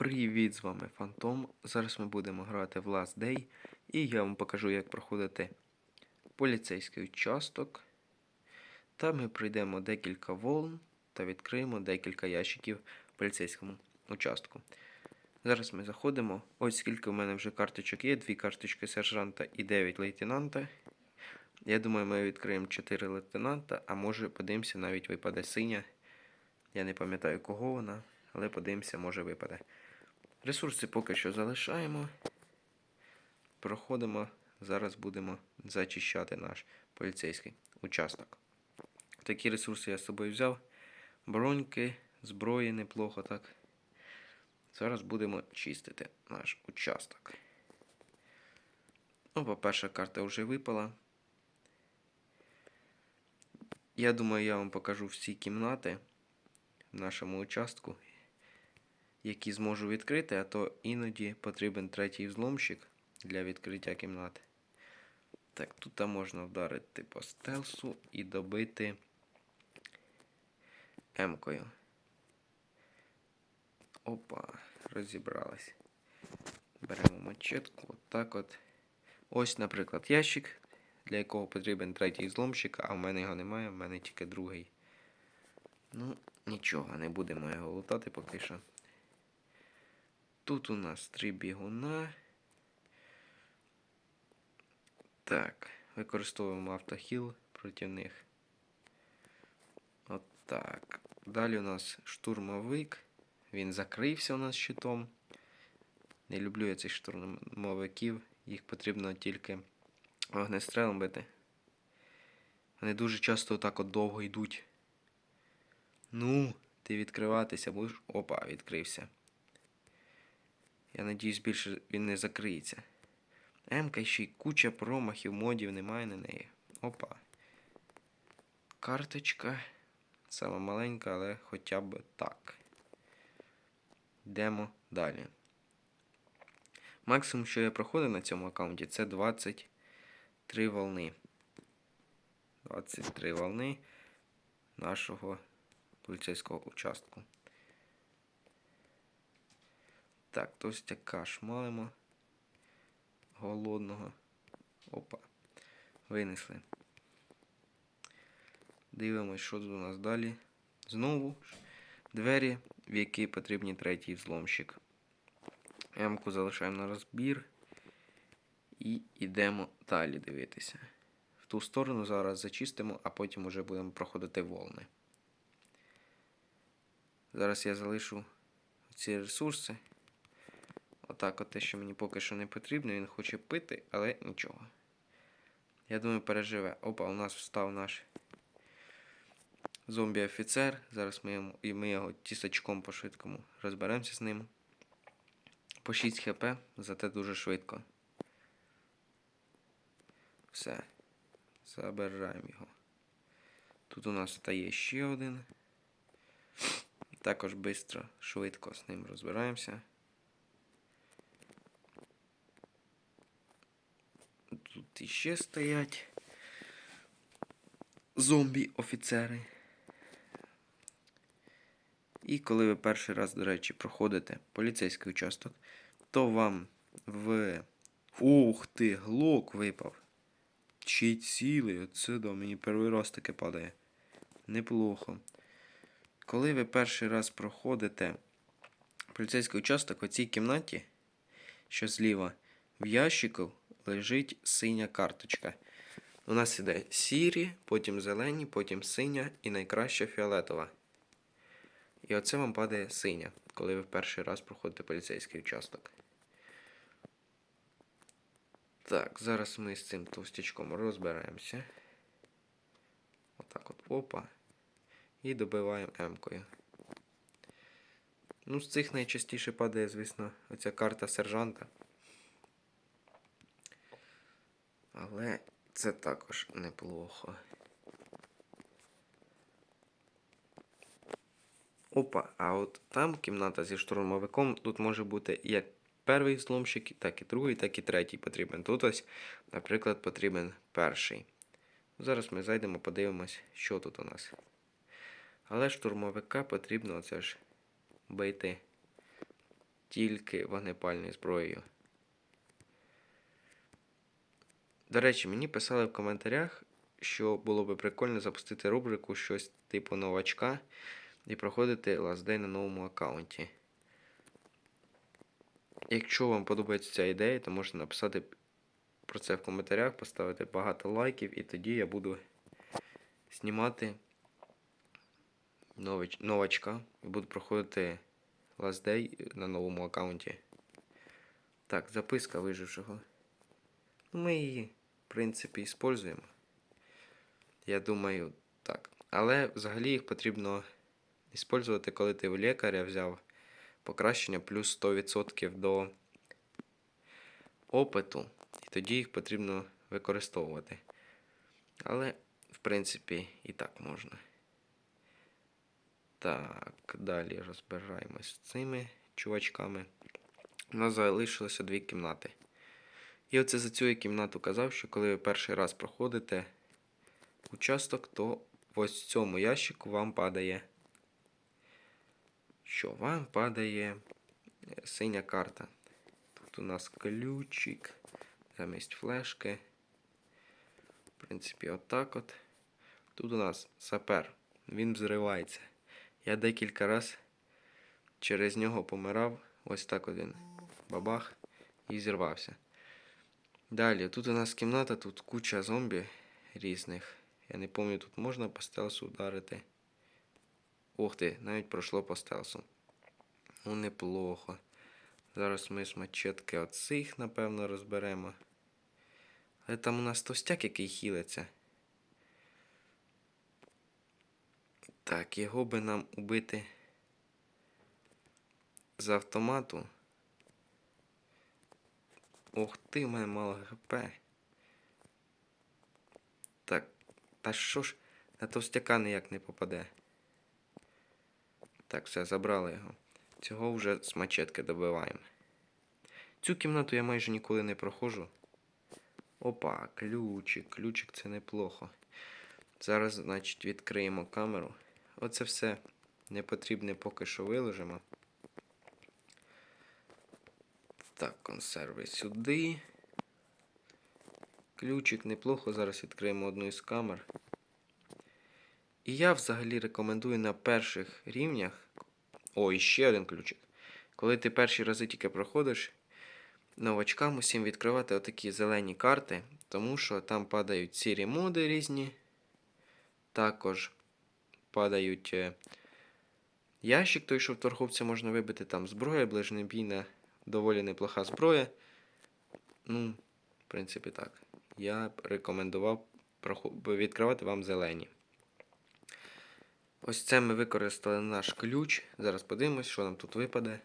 Привіт, з вами Фантом. Зараз ми будемо грати в Last Day, і я вам покажу, як проходити поліцейський участок. Та ми пройдемо декілька волн та відкриємо декілька ящиків в поліцейському участку. Зараз ми заходимо. Ось скільки в мене вже карточок є: дві карточки сержанта і 9 лейтенанта. Я думаю, ми відкриємо 4 лейтенанта, а може подивимося, навіть випаде синя. Я не пам'ятаю, кого вона, але подивимося, може випаде. Ресурси поки що залишаємо. Проходимо. Зараз будемо зачищати наш поліцейський участок. Такі ресурси я з собою взяв. Броньки, зброї неплохо так. Зараз будемо чистити наш участок. Ну, по-перше, карта вже випала. Я думаю, я вам покажу всі кімнати в нашому участку, які зможу відкрити, а то іноді потрібен третій взломщик для відкриття кімнати. Так, тут можна вдарити по стелсу і добити М-кою. Опа, розібрались. Беремо мачетку, отак от. Ось, наприклад, ящик, для якого потрібен третій взломщик, а в мене його немає, в мене тільки другий. Ну, нічого, не будемо його лутати поки що. Тут у нас три бігуна. Так, використовуємо автохіл проти них. От так. Далі у нас штурмовик. Він закрився у нас щитом. Не люблю я цих штурмовиків. Їх потрібно тільки вогнестрелом бити. Вони дуже часто так от довго йдуть. Ну, ти відкриватися будеш. Опа, відкрився. Я надіюсь, більше він не закриється. М-ка ще й куча промахів, модів немає на неї. Опа. Карточка. Сама маленька, але хоча б так. Йдемо далі. Максимум, що я проходив на цьому аккаунті, це 23 волни. 23 волни нашого поліцейського участку. Так, товстяка шмалимо. Голодного. Опа. Винесли. Дивимось, що тут у нас далі. Знову двері, в які потрібні третій взломщик. М-ку залишаємо на розбір. І йдемо далі дивитися. В ту сторону зараз зачистимо, а потім вже будемо проходити волни. Зараз я залишу ці ресурси. Отак, от те, що мені поки що не потрібно, він хоче пити, але нічого. Я думаю, переживе. Опа, у нас встав наш зомбі-офіцер. Зараз ми, йому, і ми його тісачком по швидкому розберемося з ним. По 6 хп, зате дуже швидко. Все. Забираємо його. Тут у нас стає ще один. Також швидко, швидко з ним розбираємося. Тут іще стоять зомбі-офіцери. І коли ви перший раз, до речі, проходите поліцейський участок, то вам в. Ух ти, глок випав. Чи цілий, оце да, мені перший раз таке падає. Неплохо. Коли ви перший раз проходите поліцейський участок, у цій кімнаті, що зліва, в ящику лежить синя карточка. У нас іде сірі, потім зелені, потім синя і найкраща фіолетова. І оце вам падає синя, коли ви в перший раз проходите поліцейський участок. Так, зараз ми з цим товстячком розберемося. Отак от опа. І добиваємо М-кою. Ну, з цих найчастіше падає, звісно, оця карта сержанта. Але це також неплохо. Опа, а от там кімната зі штурмовиком, тут може бути як перший взломщик, так і другий, так і третій потрібен. Тут ось, наприклад, потрібен перший. Зараз ми зайдемо, подивимось, що тут у нас. Але штурмовика потрібно оце ж бити тільки вогнепальною зброєю. До речі, мені писали в коментарях, що було би прикольно запустити рубрику щось типу новачка і проходити лаздей на новому аккаунті. Якщо вам подобається ця ідея, то можете написати про це в коментарях, поставити багато лайків, і тоді я буду знімати нович- новачка і буду проходити Day на новому аккаунті. Так, записка вижившого. Ну, Ми її, в принципі, используємо. Я думаю, так. Але взагалі їх потрібно использувати, коли ти в лікаря взяв покращення плюс 100% до опиту. І тоді їх потрібно використовувати. Але, в принципі, і так можна. Так, далі розбираємось з цими чувачками. У нас залишилося дві кімнати. І оце за цю кімнату казав, що коли ви перший раз проходите участок, то ось в цьому ящику вам падає. Що вам падає е, синя карта. Тут у нас ключик замість флешки. В принципі, отак от. Тут у нас сапер. Він взривається. Я декілька раз через нього помирав. Ось так один бабах і зірвався. Далі, тут у нас кімната, тут куча зомбі різних. Я не пам'ятаю, тут можна по стелсу ударити. Ух ти, навіть пройшло по стелсу. Ну, неплохо. Зараз ми мачетки оцих, напевно, розберемо. Але там у нас тостяк, який хілиться. Так, його би нам убити з автомату. Ох ти, в мене мало ГП. Так, та що ж, на товстяка ніяк не попаде. Так, все, забрали його. Цього вже з мачетки добиваємо. Цю кімнату я майже ніколи не проходжу. Опа, ключик, ключик це неплохо. Зараз, значить, відкриємо камеру. Оце все непотрібне поки що виложимо. Так, консерви сюди. Ключик неплохо. Зараз відкриємо одну із камер. І я взагалі рекомендую на перших рівнях. О, і ще один ключик. Коли ти перші рази тільки проходиш, новачкам усім відкривати отакі зелені карти, тому що там падають сірі моди різні. Також падають е, ящик, той, що в торговця можна вибити, там зброя, ближнебійна, доволі неплоха зброя. Ну, в принципі, так. Я б рекомендував відкривати вам зелені. Ось це ми використали наш ключ. Зараз подивимось, що нам тут випаде.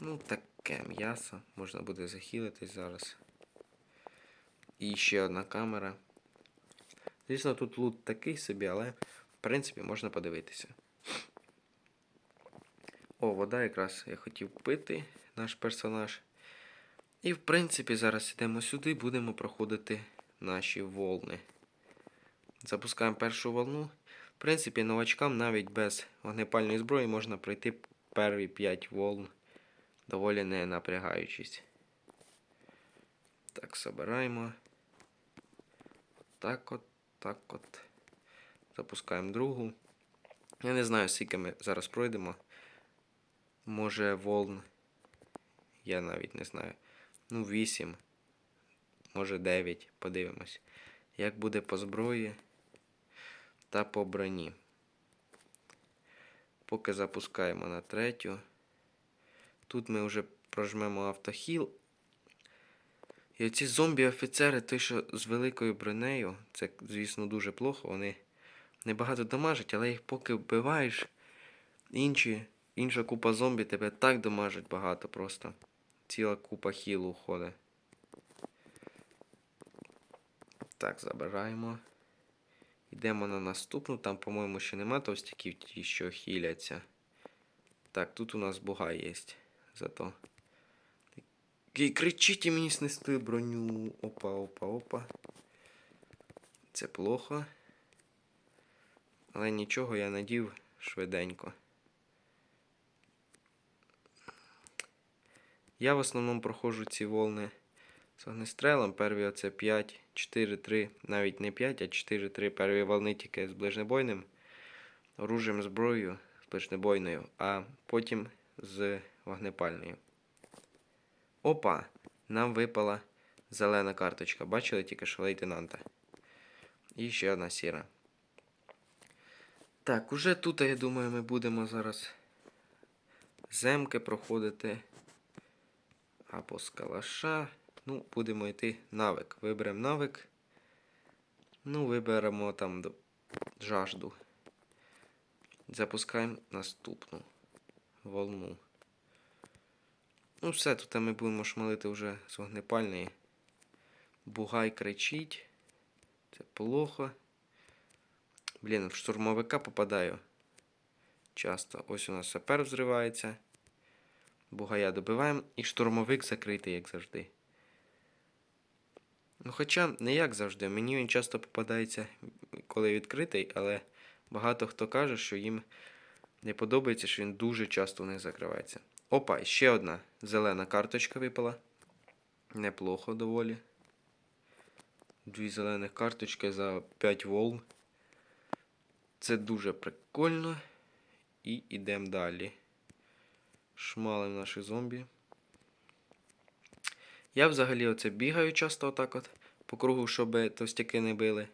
Ну, таке м'ясо. Можна буде захилитись зараз. І ще одна камера. Звісно, тут лут такий собі, але в принципі можна подивитися. О, вода якраз я хотів пити, наш персонаж. І в принципі зараз йдемо сюди, будемо проходити наші волни. Запускаємо першу волну. В принципі, новачкам навіть без вогнепальної зброї можна пройти перві 5 волн, доволі не напрягаючись. Так, собираємо. Так от, так от. Запускаємо другу. Я не знаю, скільки ми зараз пройдемо. Може волн. Я навіть не знаю. Ну, 8. Може 9. Подивимось. Як буде по зброї та по броні. Поки запускаємо на третю. Тут ми вже прожмемо автохіл. І оці зомбі-офіцери, той, що з великою бронею, це, звісно, дуже плохо. Вони небагато дамажать, але їх поки вбиваєш, інші, інша купа зомбі тебе так дамажить багато просто. Ціла купа хілу уходить. Так, забираємо. Йдемо на наступну. Там, по-моєму, ще нема товстяків, ті, що хіляться. Так, тут у нас бугай є. Зато. Такий кричіть і мені снести броню. Опа, опа, опа. Це плохо. Але нічого я надів швиденько. Я в основному проходжу ці волни з огнестрелом. Перві оце 5, 4, 3, навіть не 5, а 4, 3. Перві волни тільки з ближнебойним оружием, зброєю, з ближнебойною, а потім з вогнепальною. Опа! Нам випала зелена карточка. Бачили тільки що лейтенанта. І ще одна сіра. Так, уже тут, я думаю, ми будемо зараз земки проходити. Або з калаша. Ну, будемо йти навик. Виберемо навик. Ну, виберемо там жажду. Запускаємо наступну волну. Ну, все, тут ми будемо шмалити вже з вогнепальної. Бугай кричить. Це плохо. Блін, в штурмовика попадаю. Часто. Ось у нас сапер взривається. Бугая добиваємо. І штурмовик закритий, як завжди. Ну, хоча не як завжди. Мені він часто попадається, коли відкритий, але багато хто каже, що їм не подобається, що він дуже часто у них закривається. Опа, ще одна зелена карточка випала. Неплохо доволі. Дві зелених карточки за 5 волн. Це дуже прикольно. І йдемо далі. Шмалим наші зомбі. Я взагалі оце бігаю часто отак от по кругу, щоб товстяки не били.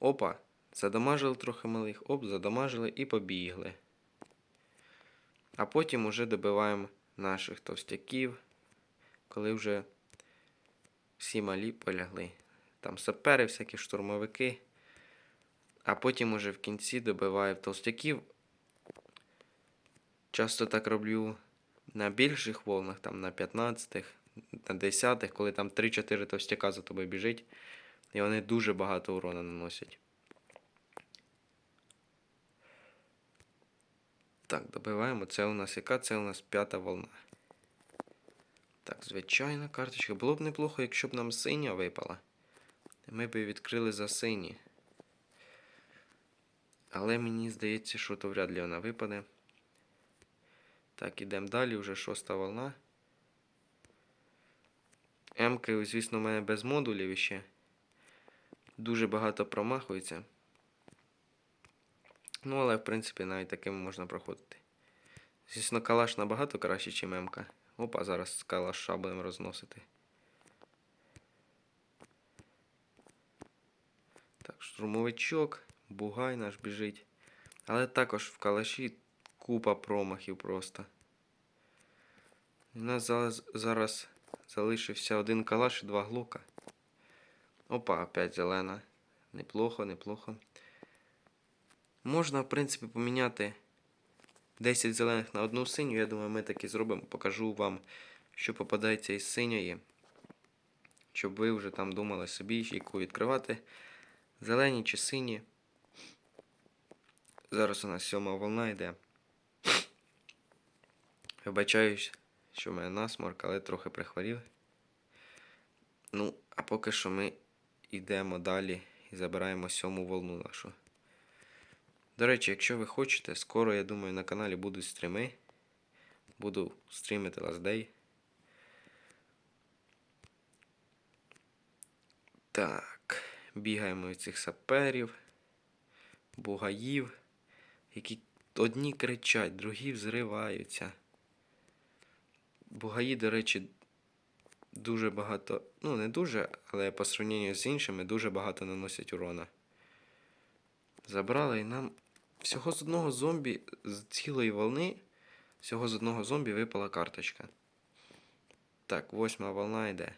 Опа, задамажили трохи малих, оп, задамажили і побігли. А потім уже добиваємо наших товстяків, коли вже всі малі полягли. Там сапери, всякі штурмовики. А потім уже в кінці добиваю толстяків. Часто так роблю на більших волнах, там на 15-х, на 10-х, коли там 3-4 товстяка за тобою біжить, і вони дуже багато урона наносять. Так, добиваємо. Це у нас яка? Це у нас п'ята волна. Так, звичайна карточка. Було б неплохо, якщо б нам синя випала. Ми б її відкрили за сині. Але мені здається, що то вряд ли вона випаде. Так, ідемо далі, вже шоста волна. М-ки, звісно, у мене без модулів іще. Дуже багато промахується. Ну, але, в принципі, навіть таким можна проходити. Звісно, калаш набагато краще, ніж М-ка. Опа, зараз калаша будемо розносити. Так, штурмовичок, бугай наш біжить. Але також в калаші купа промахів просто. У нас зараз, залишився один калаш і два глока. Опа, опять зелена. Неплохо, неплохо. Можна, в принципі, поміняти 10 зелених на одну синю. Я думаю, ми так і зробимо. Покажу вам, що попадається із синьої. Щоб ви вже там думали собі, яку відкривати. Зелені чи сині. Зараз у нас сьома волна йде. Вибачаюсь, що в мене насморк, але трохи прихворів. Ну, а поки що ми йдемо далі і забираємо сьому волну нашу. До речі, якщо ви хочете, скоро, я думаю, на каналі будуть стріми. Буду стрімити Day. Так, бігаємо від цих саперів, бугаїв, які одні кричать, другі взриваються. Бугаї, до речі, дуже багато, ну не дуже, але по сравненню з іншими дуже багато наносять урона. Забрали і нам всього з одного зомбі, з цілої волни, всього з одного зомбі випала карточка. Так, восьма волна йде.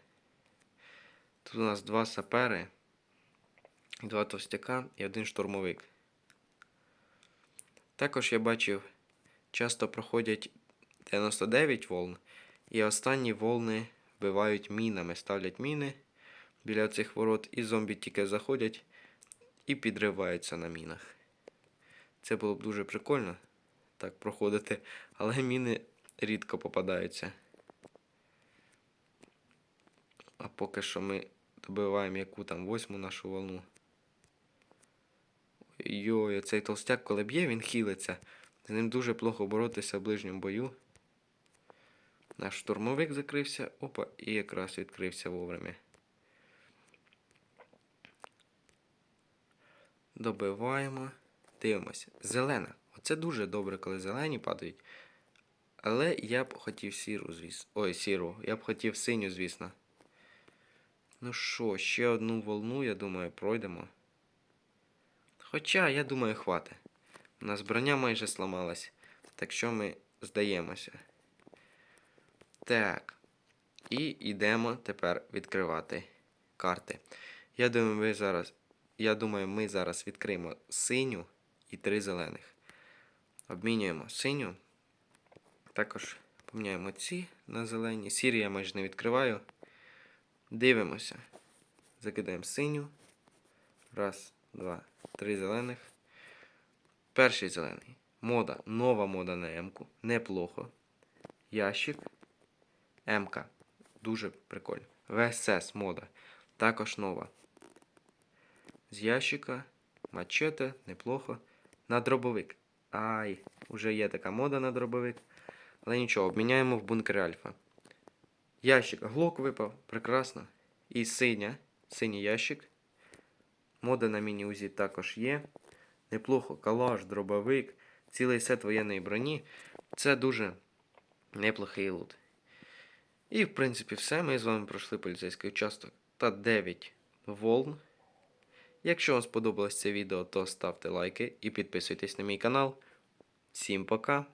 Тут у нас два сапери, два товстяка і один штурмовик. Також я бачив, часто проходять 99 волн, і останні волни вбивають мінами, ставлять міни біля цих ворот, і зомбі тільки заходять і підриваються на мінах. Це було б дуже прикольно так проходити, але міни рідко попадаються. А поки що ми добиваємо яку там восьму нашу волну. Йой, цей толстяк, коли б'є, він хілиться. З ним дуже плохо боротися в ближньому бою. Наш штурмовик закрився. Опа, і якраз відкрився вовремя. Добиваємо. Дивимося. Зелена. Оце дуже добре, коли зелені падають. Але я б хотів сіру, звісно. Ой, сіру. Я б хотів синю, звісно. Ну що, ще одну волну, я думаю, пройдемо. Хоча, я думаю, хватить. У нас броня майже сламалась. Так що ми здаємося. Так. І йдемо тепер відкривати карти. Я думаю, ви зараз. Я думаю, ми зараз відкриємо синю і три зелених. Обмінюємо синю. Також поміняємо ці на зелені. Сірі я майже не відкриваю. Дивимося. Закидаємо синю. Раз, два, три зелених. Перший зелений. Мода. Нова мода на М-ку. Неплохо. Ящик. М-ка. Дуже прикольно. ВСС мода. Також нова. З ящика. Мачете. Неплохо. На дробовик. Ай, уже є така мода на дробовик. Але нічого, обміняємо в бункер Альфа. Ящик. Глок випав. Прекрасно. І синя. Синій ящик. Мода на міні-узі також є. Неплохо. Калаш, дробовик, цілий сет воєнної броні. Це дуже неплохий лут. І, в принципі, все. Ми з вами пройшли поліцейський участок та 9 волн. Якщо вам сподобалось це відео, то ставте лайки і підписуйтесь на мій канал. Всім пока!